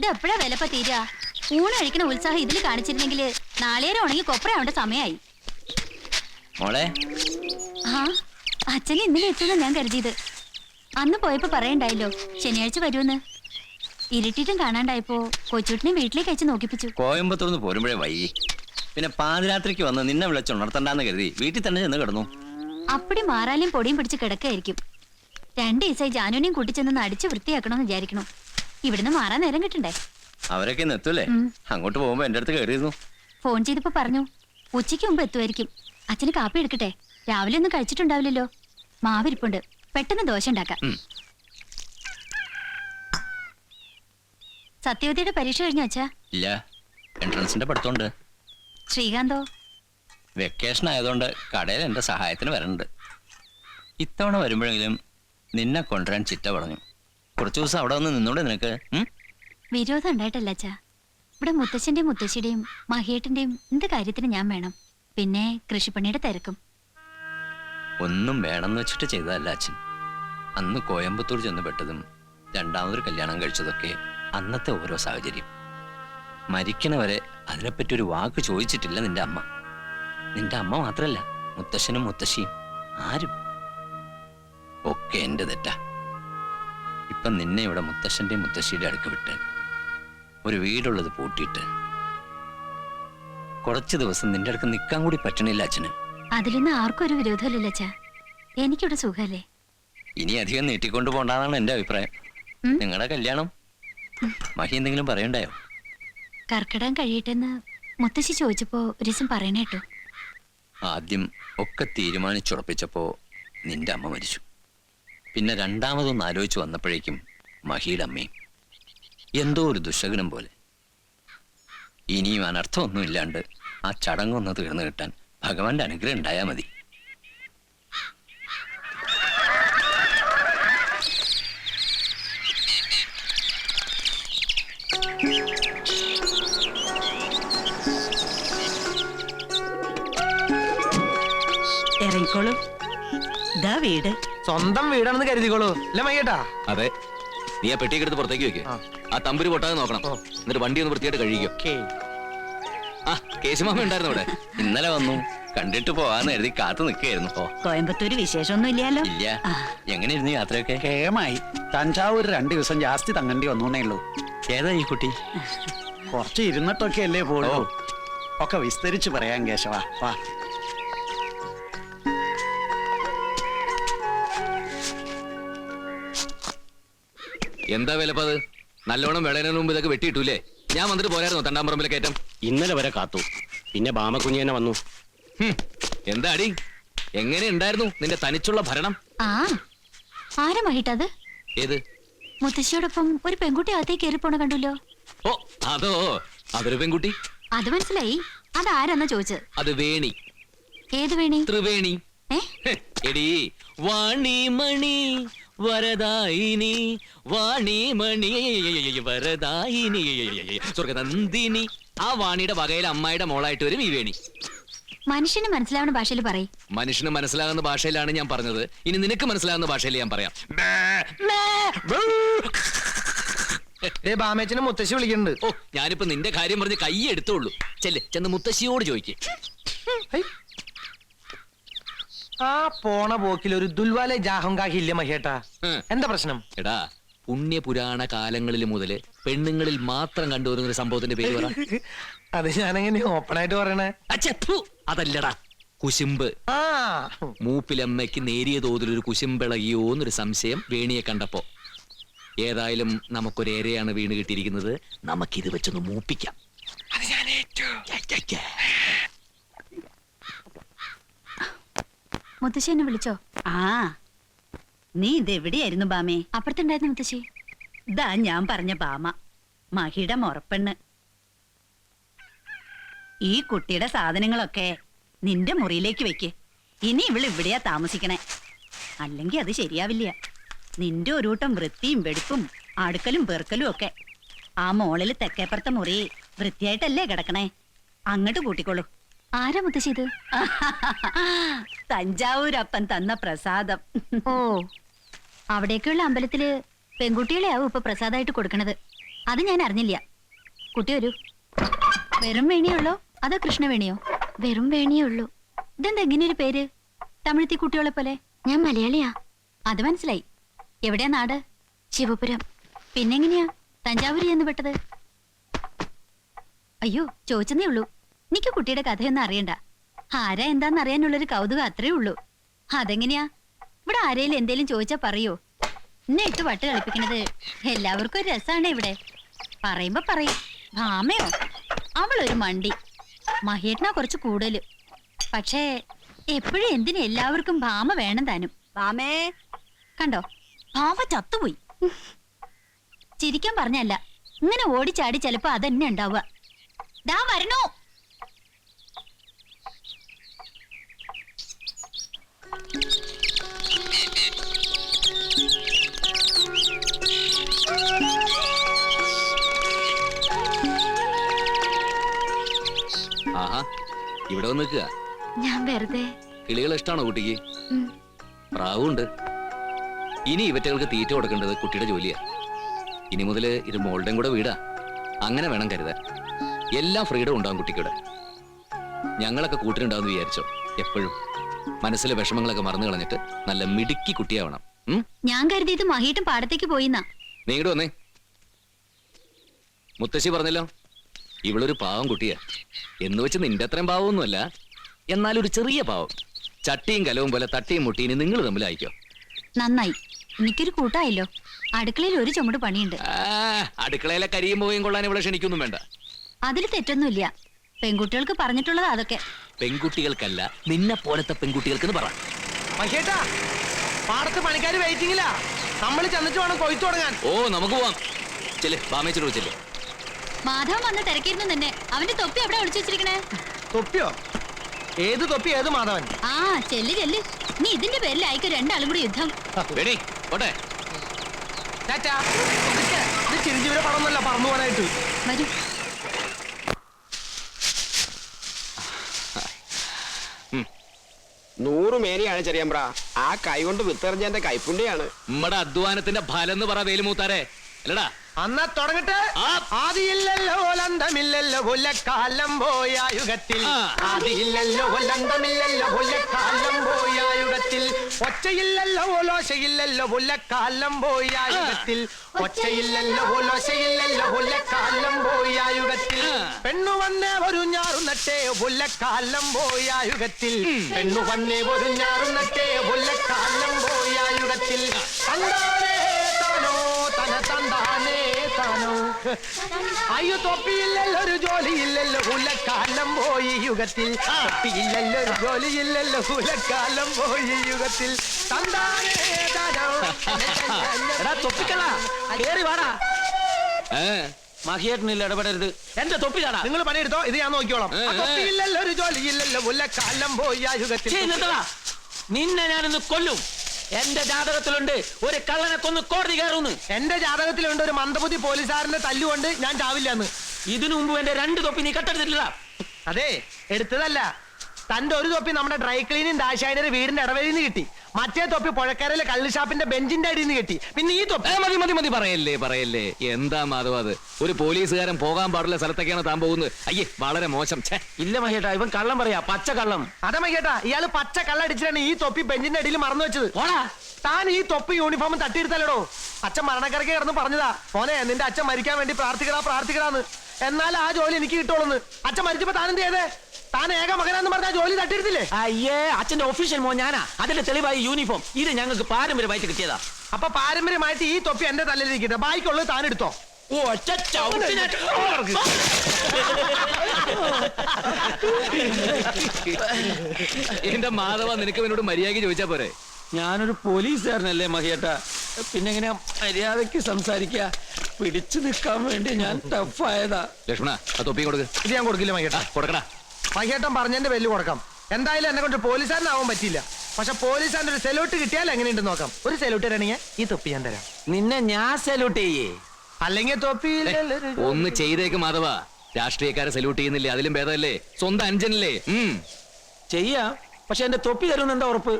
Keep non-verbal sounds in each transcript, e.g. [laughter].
ഇത് എപ്പോഴാ വിലപ്പ തീരുക ഊണ് കഴിക്കണ ഉത്സാഹം ഇതിൽ കാണിച്ചിരുന്നെങ്കിൽ നാളേരം ഉണങ്ങി കൊപ്രയാവേണ്ട സമയമായി മോളെ? ആ അച്ഛൻ ഇന്നലെ എത്തുന്ന ഞാൻ കരുതിയത്. അന്ന് പോയപ്പോ പറയണ്ടായല്ലോ ശനിയാഴ്ച വരുമെന്ന്. ഇരുട്ടിട്ടും കാണാണ്ടായപ്പോ കൊച്ചുട്ടിനെ വീട്ടിലേക്ക് അയച്ച് നോക്കിപ്പിച്ചു. കോയമ്പത്തൂർന്ന് പോരുമ്പോഴേ വൈകി. പിന്നെ പാതിരാത്രിക്ക് വന്ന് നിന്നെ വിളിച്ചുണർത്തണ്ടെന്ന് കരുതി വീട്ടിൽ തന്നെ ചെന്ന് കിടന്നു. അപ്പടി മാറാലും പൊടിയും പിടിച്ച് കിടക്കായിരിക്കും. രണ്ട് ദിവസമായി ജാനുവിനെയും കൂട്ടിച്ചെന്ന് അടിച്ച് വൃത്തിയാക്കണമെന്ന് വിചാരിക്കണു. ഇവിടുന്ന് മാറാൻ നേരം കിട്ടണ്ടേ? അവരൊക്കെ ഇന്ന് എത്തൂലേ? അങ്ങോട്ട് പോകുമ്പോ എന്റെ അടുത്ത് കയറിയിരുന്നു ഫോൺ ചെയ്തപ്പോ പറഞ്ഞു ഉച്ചയ്ക്ക് മുമ്പ് എത്തുമായിരിക്കും. അച്ഛന് കാപ്പി എടുക്കട്ടെ. രാവിലെ ഒന്നും കഴിച്ചിട്ടുണ്ടാവില്ലല്ലോ. മാവിരിപ്പുണ്ട്. പെട്ടെന്ന് ദോശ ഉണ്ടാക്കാം. സത്യവതിയുടെ പരീക്ഷ കഴിഞ്ഞു അച്ഛാ? ഇല്ല. എൻട്രൻസിന്റെ പഠിത്തമുണ്ട്. ശ്രീകാന്തോ? വെക്കേഷൻ ആയതുകൊണ്ട് കടയിൽ എന്റെ സഹായത്തിന് വരണുണ്ട് ഇത്തവണ വരുമ്പോഴെങ്കിലും നിന്നെ കൊണ്ടുവരാൻ ചിറ്റ പറഞ്ഞു. കുറച്ചു ദിവസം അവിടെ വന്ന് നിന്നോടെ നിനക്ക്. വിരോധം ഉണ്ടായിട്ടല്ല അച്ഛാ. ഇവിടെ മുത്തശ്ശന്റെയും മുത്തശ്ശിയുടെയും മഹിയേട്ടന്റെയും എന്ത് കാര്യത്തിന് ഞാൻ വേണം? പിന്നെ കൃഷിപ്പണിയുടെ തിരക്കും. ഒന്നും വേണമെന്ന് വെച്ചിട്ട് ചെയ്തതല്ല അച്ഛൻ. അന്ന് കോയമ്പത്തൂർ ചെന്ന് പെട്ടതും രണ്ടാമതൊരു കല്യാണം കഴിച്ചതൊക്കെ അന്നത്തെ ഓരോ സാഹചര്യം. മരിക്കണവരെ അതിനെപ്പറ്റി ഒരു വാക്ക് ചോദിച്ചിട്ടില്ല നിന്റെ അമ്മ. നിന്റെ അമ്മ മാത്രല്ല മുത്തശ്ശനും മുത്തശ്ശിയും ആരും. ഒക്കെ എന്റെ തെറ്റാ. ഇപ്പൊ നിന്നെ ഇവിടെ മുത്തശ്ശന്റെ മുത്തശ്ശിയുടെ അടുക്ക് വിട്ട് ഒരു വീടുള്ളത് പൂട്ടിയിട്ട് കുറച്ച് ദിവസം നിന്റെ അടുക്ക് നിൽക്കാൻ കൂടി പറ്റണില്ല അച്ഛന്. അതിലൊന്നും ആർക്കും ഒരു വിരോധമില്ലല്ലോ അച്ഛാ. എനിക്കിവിടെ സുഖമല്ലേ? ഇനി അധികം നീട്ടിക്കൊണ്ടു പോണ്ടാന്നാണ് എന്റെ അഭിപ്രായം. നിങ്ങളുടെ കല്യാണം? മഹി എന്തെങ്കിലും പറയണ്ടായോ? കർക്കിടാൻ കഴിയട്ടെന്ന് മുത്തശ്ശി ചോദിച്ചപ്പോ ഒരു ദിവസം പറയണേട്ടോ ആദ്യം ഒക്കെ തീരുമാനിച്ചുറപ്പിച്ചപ്പോ നിന്റെ അമ്മ മരിച്ചു. പിന്നെ രണ്ടാമതൊന്ന് ആലോചിച്ച് വന്നപ്പോഴേക്കും മഹിയുടെ അമ്മയും എന്തോ ഒരു ദുശകനം പോലെ. ഇനിയും അനർത്ഥമൊന്നും ഇല്ലാണ്ട് ആ ചടങ്ങൊന്ന് തീർന്നു കിട്ടാൻ ഭഗവാന്റെ അനുഗ്രഹം ഉണ്ടായാൽ മതി. ഇറങ്ങിക്കോളൂ. ഇതാ വീട്. സ്വന്തം വീടാണെന്ന് കരുതിക്കോളൂ. അല്ലേ മയ്യേട്ടാ? അതെ. നീ ആ പെട്ടിയൊക്കെ എടുത്ത് പുറത്തേക്ക് വെക്ക്. ആ. ആ തമ്പുരി പൊട്ടാതെ നോക്കണം. ഓ. എന്നിട്ട് വണ്ടി ഒന്ന് വൃത്തിയായിട്ട് കഴിക്കും ഓക്കേ. ആ കേശുമാമ ഉണ്ടായിരുന്നു ഇവിടെ. ഇന്നലെ വന്നു. കണ്ടിട്ട് പോവാന്ന് കരുതി കാത്തു നിൽക്കുകയായിരുന്നു. ഓ കോയമ്പത്തൂര് വിശേഷമൊന്നും ഇല്ലല്ലോ? ഇല്ല. എങ്ങനെയിരുന്നു യാത്രയൊക്കെ? കേമായി തഞ്ചാവൂർ രണ്ടു ദിവസം ജാസ്തി തങ്ങണ്ടി വന്നേ ഉള്ളൂ. ഏതാ ഈ കുട്ടി? കുറച്ച് ഇരുന്നിട്ടൊക്കെ അല്ലേ പോളൂ ഒക്കെ വിസ്തരിച്ച് പറയാം കേശവാ. വാ. എന്താ വിലപ്പത്? നല്ലോണം വിളയുന്നതിന് മുമ്പ് ഇതൊക്കെ വെട്ടിയിട്ടൂലേ? ഞാൻ വന്നിട്ട് പോരായിരുന്നു തണ്ടാമ്പറമ്പിലെ കയറ്റം. ഇന്നലെ വരെ കാത്തു. പിന്നെ ബാമക്കുഞ്ഞി തന്നെ വന്നു. എന്താ അടി എങ്ങനെ ഉണ്ടായിരുന്നു നിന്റെ തനിച്ചുള്ള ഭരണം? ആ ആരാ മഹിട്ടത് ഏത്? മുത്തശ്ശിയോടൊപ്പം ഒരു പെൺകുട്ടി അകത്തേക്ക് കയറി പോണ കണ്ടല്ലോ. ഓ അതോ? അതൊരു പെൺകുട്ടി? അത് മനസ്സിലായി. അതാരാന്നാ ചോദിച്ചത്? അത് വേണി. ഏത് വേണി? ത്രിവേണി. എടി വാണി വാണിമണി. വരദായിനി വാണിമണി വരദായിനി സ്വർഗനന്ദിനി ആ വാണിയുടെ വകയിൽ അമ്മായിയുടെ മോളായിട്ട് വരും ഈ വേണി മനുഷ്യന് മനസ്സിലാവുന്ന ഭാഷയിൽ പറയും. മനുഷ്യന് മനസ്സിലാകുന്ന ഭാഷയിലാണ് ഞാൻ പറഞ്ഞത്. ഇനി നിനക്ക് മനസ്സിലാകുന്ന ഭാഷയിൽ ഞാൻ പറയാം. ഏ ബാമേച്ചനെ മുത്തശ്ശി വിളിക്കുന്നുണ്ട്. ഓ ഞാനിപ്പോ നിന്റെ കാര്യം പറഞ്ഞ് കൈ എടുത്തോളൂ. ചെല്ല് ചെന്ന് മുത്തശ്ശിയോട് ചോദിക്കേ. ഹൈ. ആ പോണ പോക്കിൽ ഒരു ദുൽവാലെ ജാഹങ്കാഹി ഇല്ല മഹേട്ടാ. എന്താ പ്രശ്നം? എടാ പുണ്യപുരാണ കാലങ്ങളിൽ മുതൽ പെണ്ണുങ്ങളിൽ മാത്രം കണ്ടുവരുന്ന ഒരു സംഭവത്തിന്റെ പേര് പറ. [laughs] അത് ഞാനെങ്ങനെ ഓപ്പൺ ആയിട്ട് പറയണേ അച്ഛേ, അതല്ലടാ കുശുമ്പ്. ആ. മൂപ്പിലമ്മയ്ക്ക് നേരിയ തോതിൽ ഒരു കുശുമ്പിളകിയോ എന്നൊരു സംശയം വേണിയെ കണ്ടപ്പോ. ഏതായാലും നമുക്കൊരേരെയാണ് വീണ് കിട്ടിയിരിക്കുന്നത്. നമുക്കിത് വെച്ചൊന്ന് മൂപ്പിക്കാം. അത് ഞാൻ യ്യ. മുത്തശ്ശി എന്നെ വിളിച്ചോ? ആ നീ ഇതെവിടെയായിരുന്നു ബാമേ? അപ്പുറത്തുണ്ടായിരുന്നു മുത്തശ്ശി? ഇതാ ഞാൻ പറഞ്ഞ ബാമ മഹിയുടെ മുറപ്പെണ്ണ് ഈ കുട്ടിയുടെ സാധനങ്ങളൊക്കെ നിന്റെ മുറിയിലേക്ക് വെക്ക്. ഇനി ഇവിടെ ഇവിടെയാ താമസിക്കണേ. അല്ലെങ്കിൽ അത് ശരിയാവില്ല. നിന്റെ ഒരു കൂട്ടം വൃത്തിയും വെടുപ്പും അടുക്കലും പെറുക്കലും ഒക്കെ ആ മോളിൽ തെക്കേപ്പുറത്തെ മുറി വൃത്തിയായിട്ടല്ലേ കിടക്കണേ? അങ്ങോട്ട് കൂട്ടിക്കോളൂ. ആരാ മുത്തശ്ശി ഇത്? തഞ്ചാവൂരപ്പൻ തന്ന പ്രസാദം. ഓ അവിടേക്കുള്ള അമ്പലത്തിൽ പെൺകുട്ടികളെ ആവും ഇപ്പൊ പ്രസാദമായിട്ട് കൊടുക്കണത്. അത് ഞാൻ അറിഞ്ഞില്ല. കുട്ടി വരൂ. വെറും വേണിയുള്ളോ? അതോ കൃഷ്ണവേണിയോ വെറും വേണിയേ ഉള്ളൂ ഇതെന്താ ഇങ്ങനെ ഒരു പേര്? തമിഴത്തി കുട്ടികളെ പോലെ. ഞാൻ മലയാളിയാ. അത് മനസ്സിലായി. എവിടെയാ നാട്? ശിവപുരം. പിന്നെങ്ങനെയാ? തഞ്ചാവൂരി എന്ന് പെട്ടത്? അയ്യോ ചോദിച്ചതേ ഉള്ളൂ. എനിക്ക് കുട്ടിയുടെ കഥയൊന്നും അറിയണ്ട. ആരാ എന്താന്ന് അറിയാനുള്ളൊരു കൗതുകം അത്രേ ഉള്ളൂ. അതെങ്ങനെയാ? ഇവിടെ ആരേലും എന്തേലും ചോദിച്ചാ പറയോ? എന്നെ ഇട്ട് വട്ട് കളിപ്പിക്കണത് എല്ലാവർക്കും ഒരു രസാണ് ഇവിടെ. പറയുമ്പോ പറയും ഭാമയോ? അവളൊരു മണ്ടി. മഹേട്ടനാ കുറച്ച് കൂടുതൽ. പക്ഷേ എപ്പോഴും എന്തിനും എല്ലാവർക്കും ഭാമ വേണം താനും? ഭാമേ? കണ്ടോ? ഭാമ ചത്തുപോയി. ചിരിക്കാൻ പറഞ്ഞല്ല. ഇങ്ങനെ ഓടിച്ചാടി ചിലപ്പോ അതന്നെ ഉണ്ടാവുക. ദാ വരണോ. ആഹാ ഇവിടെ വന്ന് നിൽക്കുക. ഞാൻ വെറുതെ. കിളികൾ ഇഷ്ടമാണോ കുട്ടിക്ക്. പ്രാവുണ്ട്. ഇനി ഇവറ്റകൾക്ക് തീറ്റ കൊടുക്കേണ്ടത് കുട്ടിയുടെ ജോലിയാ. ഇനി മുതൽ ഇത് മോളുടെയും കൂടെ വീടാ. അങ്ങനെ വേണം കരുതാൻ. എല്ലാം ഫ്രീഡം ഉണ്ടാവും കുട്ടിക്കൂടെ ഞങ്ങളൊക്കെ കൂട്ടിനുണ്ടാവും വിചാരിച്ചോ? എപ്പോഴും. മനസ്സിലെ വിഷമങ്ങളൊക്കെ മറന്നു കളഞ്ഞിട്ട് നല്ല മിടുക്കി കുട്ടിയാവണം. ഞാൻ ഞാൻ കരുതിയത് മഹീട്ടും പാടത്തേക്ക് പോയിന്നാ. നീ ഇങ്ങോട്ട് വന്നേ. മുത്തശ്ശി പറഞ്ഞല്ലോ ഇവളൊരു പാവം കുട്ടിയാ. എന്ന് വെച്ച് നിന്റെ അത്രയും പാവമൊന്നുമല്ല. എന്നാലൊരു ഒരു ചെറിയ പാവം. ചട്ടിയും കലവും പോലെ തട്ടിയും മുട്ടിയും നിങ്ങൾ തമ്മിൽ അയക്കോ നന്നായി. എനിക്കൊരു കൂട്ടായല്ലോ. അടുക്കളയിൽ ഒരു ചുമട് പണിയുണ്ട്. ആ, അടുക്കളയിലെ കരിയും പോയും കൊള്ളാൻ ഇവിടെ ക്ഷണിക്കൊന്നും വേണ്ട. അതിൽ തെറ്റൊന്നുമില്ല. പെൺകുട്ടികൾക്ക് പറഞ്ഞിട്ടുള്ളത് അതൊക്കെ. പെൺകുട്ടികൾക്കല്ല നിന്നെ പോലത്തെ പെൺകുട്ടികൾക്ക് പറ. മഹേട്ടാ പാടത്ത് പണിക്കാര് വെയിറ്റിംഗിലാ നമ്മൾ ചെന്നിട്ട് വേണം കൊയ്ത്തു തുടങ്ങാൻ. ഓ നമുക്ക് പോവാം. ചെല്ലേ ബാമേച്ചിട്ട് വിളിച്ചല്ലേ മാധവൻ വന്ന് തിരക്കിയിരുന്നു തന്നെ അവന്റെ തൊപ്പി അവിടെ ഒളിച്ചു വെച്ചിരിക്കണേ? തൊപ്പിയോ? ഏത് തൊപ്പി ഏത് മാധവൻ? ആ ചെല്ല് ചെല്ല്. നീ ഇതിന്റെ പേരിൽ അയക്ക രണ്ടാളും കൂടി യുദ്ധം. പറന്നു പോകാനായിട്ട്. വരൂ. നൂറ് മേനിയാണ് ചെറിയമ്പ്ര. ആ കൈ കൊണ്ട് വിത്തെറിഞ്ഞ എന്റെ കൈപ്പുണ്ടിയാണ് നമ്മടെ അധ്വാനത്തിന്റെ ഫലം എന്ന് പറ വേലുമൂത്താരെ. അല്ലടാ അന്നാ തുടങ്ങട്ടെ. ആദിയില്ലല്ലോ ലന്തമില്ലല്ലോ കൊല്ലക്കാലം പോയ യുഗത്തിൽ ആദിയില്ലല്ലോ ലന്തമില്ലല്ലോ കൊല്ലക്കാലം പോയ യുഗത്തിൽ ഒച്ചയില്ലല്ലോ ലോശയില്ലല്ലോ കൊല്ലക്കാലം പോയ യുഗത്തിൽ ഒച്ചയില്ലല്ലോ ലോശയില്ലല്ലോ കൊല്ലക്കാലം പോയ യുഗത്തിൽ. പെണ്ണു വന്നേ ഒരു ഞാറുന്നട്ടേ കൊല്ലക്കാലം പോയ യുഗത്തിൽ പെണ്ണു വന്നേ ഒരു ഞാറുന്നട്ടേ കൊല്ലക്കാലം പോയ യുഗത്തിൽ തന താനോ അയ്യോ തൊപ്പിയില്ലല്ലോ ഒരു ജോലിയില്ലല്ലോ ഉലക്കാലം പോയി യുഗത്തിൽ. തൊപ്പിയില്ലല്ലോ ഒരു ജോലിയില്ലല്ലോ ഉലക്കാലം പോയി യുഗത്തിൽ. തന്താനേ താനോ. എടാ തൊപ്പിക്കള കേറി വാടാ. ഏ മഹിയേട്ടനില്ല ഇടപെടരുത്. എന്റെ തൊപ്പി കാണാ നിങ്ങൾ പണിയെടുത്തോ ഇത് ഞാൻ നോക്കിയോളാം തൊപ്പിയില്ലല്ലോ ഒരു ജോലിയില്ലല്ലോ ഉലക്കാലം പോയി ആ യുഗത്തിൽ. നിന്നെ ഞാനിന്ന് കൊല്ലും. എന്റെ ജാതകത്തിലുണ്ട്. ഒരു കള്ളനെ കൊന്ന് കോടതി കയറുന്നു. എന്റെ ജാതകത്തിലുണ്ട് ഒരു മന്ദബുദ്ധി പോലീസുകാരന്റെ തല്ലുകൊണ്ട് ഞാൻ ചാവില്ലെന്ന്. ഇതിനു മുമ്പ് എന്റെ രണ്ട് തൊപ്പി നീ കട്ടെടുത്തിട്ടില്ല. അതെ എടുത്തതല്ല. തന്റെ ഒരു തൊപ്പി നമ്മുടെ ഡ്രൈ ക്ലീനിങ് ദാശായന്റെ വീടിന്റെ ഇടവഴിയിൽ നിന്ന് കിട്ടി. മറ്റേ തൊപ്പി പുഴക്കരയിലെ കള്ളുഷാപ്പിന്റെ ബെഞ്ചിന്റെ അടിയിൽ നിന്ന് കെട്ടി. പിന്നെ ഈ തൊപ്പി. മതി മതി മതി. പറയല്ലേ പറയല്ലേ. എന്താ മാധവ അത്? ഒരു പോലീസുകാരൻ പോകാൻ പാടുള്ള സ്ഥലത്തൊക്കെയാണ് താൻ പോകുന്നത്. അയ്യേ വളരെ മോശം. ഛേ. ഇല്ല മഹേട്ടാ ഇവൻ കള്ളം പറയാ പച്ച കള്ളം. അതെ കേട്ടാ ഇയാൾ പച്ച കള്ള കള്ളടിച്ചിട്ടാണ് ഈ തൊപ്പി ബെഞ്ചിന്റെ അടിയിൽ മറന്നു വെച്ചത്. ഓടാ താൻ ഈ തൊപ്പി യൂണിഫോം തട്ടിയെടുത്തല്ലടോ അച്ഛൻ മരണക്കരക്ക് കിടന്ന് പറഞ്ഞതാ. മോനെ നിന്റെ അച്ഛൻ മരിക്കാൻ വേണ്ടി പ്രാർത്ഥിക്കടാ പ്രാർത്ഥിക്കടാന്ന്. എന്നാൽ ആ ജോലി എനിക്ക് കിട്ടുള്ളൂ അച്ഛൻ മരിച്ചപ്പോ താൻ എന്ത് ചെയ്തേ? താൻ ഏക മകനാന്ന് പറഞ്ഞാൽ ജോലി തട്ടിരുന്നില്ലേ അയ്യേ അച്ഛന്റെ ഒഫീഷ്യൽ മോൻ ഞാനാ. അതിന്റെ തെളിവായി യൂണിഫോം ഇത് ഞങ്ങൾക്ക് പാരമ്പര്യമായിട്ട് കിട്ടിയതാ. അപ്പൊ പാരമ്പര്യമായിട്ട് ഈ തൊപ്പി എന്റെ തലയിലിരിക്കട്ടെ. ബാക്കിയുള്ളത് താൻ എടുത്തോ? ഒറ്റ എന്റെ മാധവ നിനക്ക് എന്നോട് മര്യാദയ്ക്ക് ചോദിച്ചാ പോരെ? ഞാനൊരു പോലീസുകാരനല്ലേ മഹിയേട്ട. പിന്നെ എങ്ങനെയാ മര്യാദയ്ക്ക് സംസാരിക്കുക പിടിച്ചു നിൽക്കാൻ വേണ്ടി ഞാൻ ടഫായതാ ലക്ഷ്മണ ആ തൊപ്പി കൊടുക്ക്. ഇത് ഞാൻ കൊടുക്കില്ല മഹിയേട്ട. കൊടുക്കടാ. മൈകേട്ടൻ പറഞ്ഞതിന്റെ വെല്ലു കൊടുക്കാം. എന്തായാലും എന്നെ കൊണ്ട് പോലീസുകാരനാവാൻ പറ്റില്ല പക്ഷെ പോലീസുകാരന്റെ ഒരു സെലൂട്ട് കിട്ടിയാൽ എങ്ങനെയുണ്ട് നോക്കാം. ഒരു സെലൂട്ട് തരണെങ്കിൽ ഈ തൊപ്പി ഞാൻ തരാം. നിന്നെ ഞാൻ സെലൂട്ട് ചെയ്യേ. അല്ലെങ്കിൽ തൊപ്പി ഒന്ന് ചെയ്തേക്ക് മാധവ. രാഷ്ട്രീയക്കാരെ സെലൂട്ട് ചെയ്യുന്നില്ലേ? അതിലും ഭേദമല്ലേ? സ്വന്തം അഞ്ചനല്ലേ ചെയ്യാ. പക്ഷെ എന്റെ തൊപ്പി തരുമെന്ന് എന്താ ഉറപ്പ്?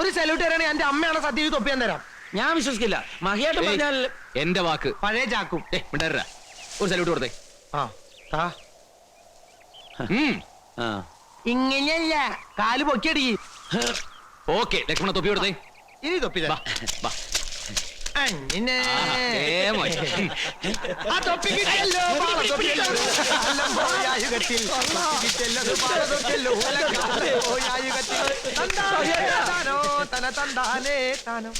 ഒരു സെലൂട്ട് തരണേ എന്റെ അമ്മയാണ് സത്യം ഈ തൊപ്പി ഞാൻ തരാം. ഞാൻ വിശ്വസിക്കില്ല. മഹിയേട്ടൻ ഏയ്, പറഞ്ഞാൽ എന്റെ വാക്ക്. പഴയ ചാക്കും. ഒരു സല്യൂട്ട് കൊടുത്തേ. ആ താ. ഇങ്ങനെയല്ല. കാൽ പൊക്കിയടി. ഓക്കെ ലക്ഷ്മണ തൊപ്പി കൊടുത്തേ. ഇനി തൊപ്പി വാ, വാ. അങ്ങനെ ആ തൊപ്പി കിട്ടിയല്ലോ പാള തൊപ്പിയല്ലോ അല്ലം പോയായുഗത്തിൽ തൊപ്പി കിട്ടിയല്ലോ പാള തൊപ്പിയല്ലോ? ഉലകാതെ പോയായുഗത്തിൽ തന്താനേ താനോ തന തന്താനേ താനോ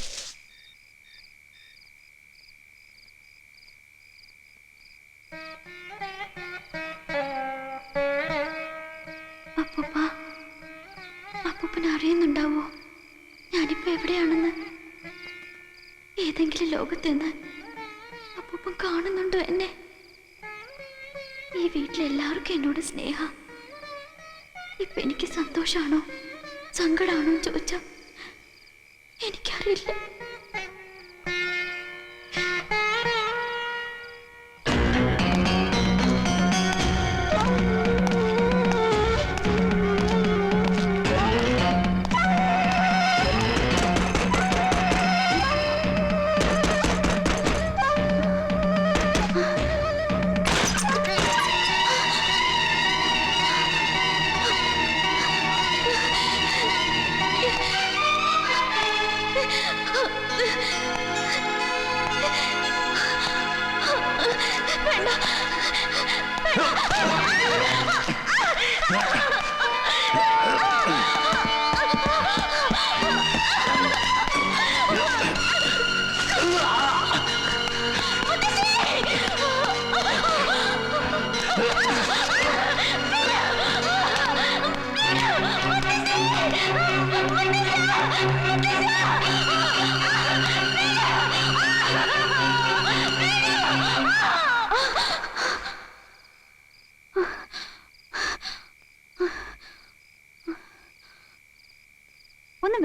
അറിയുന്നുണ്ടാവോ ഞാനിപ്പോ എവിടെയാണെന്ന്? ഏതെങ്കിലും ലോകത്ത് നിന്ന് അപ്പൂപ്പൻ കാണുന്നുണ്ടോ എന്നെ? ഈ വീട്ടിലെല്ലാവർക്കും എന്നോട് സ്നേഹ. ഇപ്പൊ എനിക്ക് സന്തോഷാണോ? സങ്കടാണോ ചോദിച്ചാ എനിക്കറിയില്ല.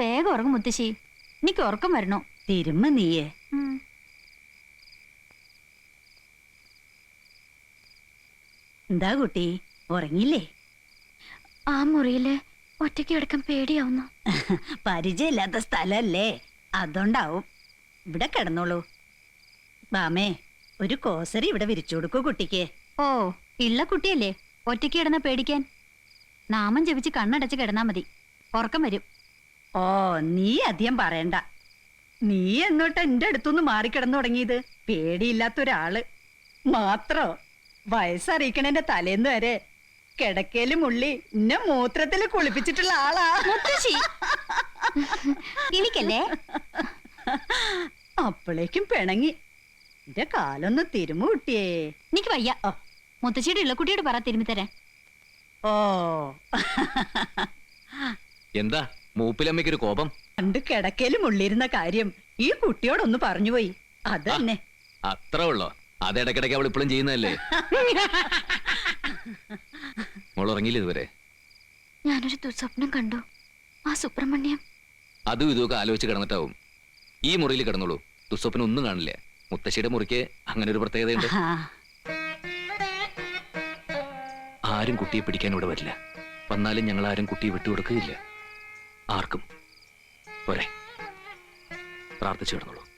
വേഗം ഉറങ്ങും മുത്തശ്ശി. എനിക്ക് ഉറക്കം വരണോ? തിരുമ്മ നീയേ. എന്താ കുട്ടി? ഉറങ്ങില്ലേ ആ മുറിയിൽ ഒറ്റയ്ക്ക് കിടക്കാൻ പേടിയാവുന്നു. [laughs] പരിചയമില്ലാത്ത സ്ഥലല്ലേ അതുകൊണ്ടാവും. ഇവിടെ കിടന്നോളൂ. ബാമേ ഒരു കോസരി ഇവിടെ വിരിച്ചു കൊടുക്കൂ കുട്ടിക്ക്. ഓ ഇള്ള കുട്ടിയല്ലേ? ഒറ്റയ്ക്ക് കിടന്ന പേടിക്കാൻ. നാമം ജപിച്ച് കണ്ണടച്ച് കിടന്നാ മതി. ഉറക്കം വരും. ഓ നീ അധികം പറയണ്ട. നീ എങ്ങോട്ട് എന്റെ അടുത്തുനിന്ന് മാറിക്കിടന്നു തുടങ്ങിയത്? പേടിയില്ലാത്ത ഒരാൾ മാത്രോ വയസ്സറിയിക്കണേന്റെ തലേന്ന് വരെ കിടക്കയിൽ മുള്ളി എന്നെ മൂത്രത്തിൽ കുളിപ്പിച്ചിട്ടുള്ള ആളാ. മുത്തശ്ശി. എനിക്കല്ലേ? അപ്പോഴേക്കും പിണങ്ങി. എന്റെ കാലൊന്ന് തിരുമു കുട്ടിയേ. എനിക്ക് വയ്യ. മുത്തശ്ശിയുടെ ഇള്ളക്കുട്ടിയോട് പറ തിരുമ്പി തരാ ഓ. എന്താ? മൂപ്പിലമ്മയ്ക്കൊരു കോപം. പണ്ട് കിടക്കയിൽ ഉള്ളിരുന്ന കാര്യം ഈ കുട്ടിയോടൊന്ന് പറഞ്ഞുപോയി അതന്നെ അത്ര ഉള്ളോ? അത് ഇടക്കിടക്ക് അവൾ ഇപ്പോഴും ചെയ്യുന്നതല്ലേ? മോൾ ഉറങ്ങിയില്ല ഇതുവരെ? ഞാനൊരു ദുസ്വപ്നം കണ്ടു. ആ സുബ്രഹ്മണ്യം. അതും ഇതുമൊക്കെ ആലോചിച്ച് കിടന്നിട്ടാവും. ഈ മുറിയിൽ കിടന്നോളൂ. ദുസ്വപ്നം ഒന്നും കാണില്ല. മുത്തശ്ശിയുടെ മുറിക്ക് അങ്ങനെ ഒരു പ്രത്യേകതയുണ്ട്. ആരും കുട്ടിയെ പിടിക്കാൻ ഇവിടെ വരില്ല. വന്നാലും ഞങ്ങൾ ആരും കുട്ടിയെ വിട്ടുകൊടുക്കുകയില്ല. ആർക്കും. പോരെ. പ്രാർത്ഥിച്ചു കിടന്നോളൂ.